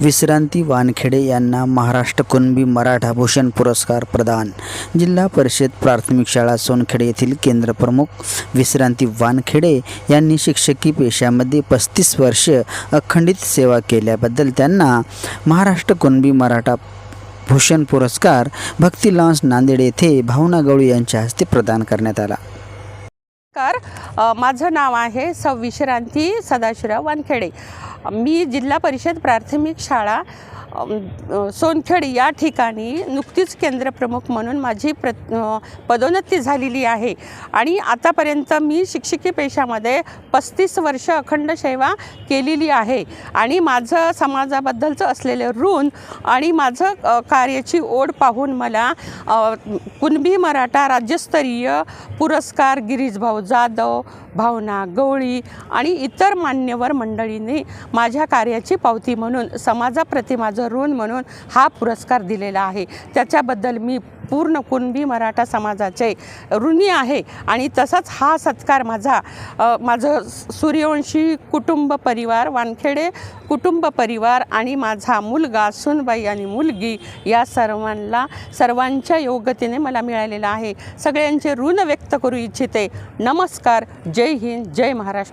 विश्रांती वानखेडे यांना महाराष्ट्र कुणबी मराठा भूषण पुरस्कार प्रदान. जिल्हा परिषद प्राथमिक शाळा सोनखेडे येथील केंद्रप्रमुख विश्रांती वानखेडे यांनी शिक्षकी पेशामध्ये पस्तीस वर्ष अखंडित सेवा केल्याबद्दल त्यांना महाराष्ट्र कुणबी मराठा भूषण पुरस्कार भक्ती लॉन्स नांदेड येथे भावना गवळी यांच्या हस्ते प्रदान करण्यात आला. नमस्कार. माझं नाव आहे सविश्रांती सदाशिवराव वानखेडे. मी जिल्हा परिषद प्राथमिक शाळा सोनखेड या ठिकाणी नुकतीच केंद्रप्रमुख म्हणून माझी प्र पदोन्नती झालेली आहे. आणि आतापर्यंत मी शिक्षकी पेशामध्ये पस्तीस वर्ष अखंड सेवा केलेली आहे. आणि माझं समाजाबद्दलचं असलेलं ऋण आणि माझं कार्याची ओढ पाहून मला कुणबी मराठा राज्यस्तरीय पुरस्कार गिरीशभाऊ जाधव भावना गवळी आणि इतर मान्यवर मंडळींनी माझ्या कार्याची पावती म्हणून समाजाप्रती माझं ऋण म्हणून हा पुरस्कार दिलेला आहे. त्याच्याबद्दल मी पूर्ण कुणबी मराठा समाजाचे ऋणी आहे. आणि तसाच हा सत्कार माझा माझं सूर्यवंशी कुटुंब परिवार वानखेडे कुटुंब परिवार आणि माझा मुलगा सुनबाई आणि मुलगी या सर्वांना सर्वांच्या योग्यतेने मला मिळालेला आहे. सगळ्यांचे ऋण व्यक्त करू इच्छिते. नमस्कार. जय हिंद. जय महाराष्ट्र.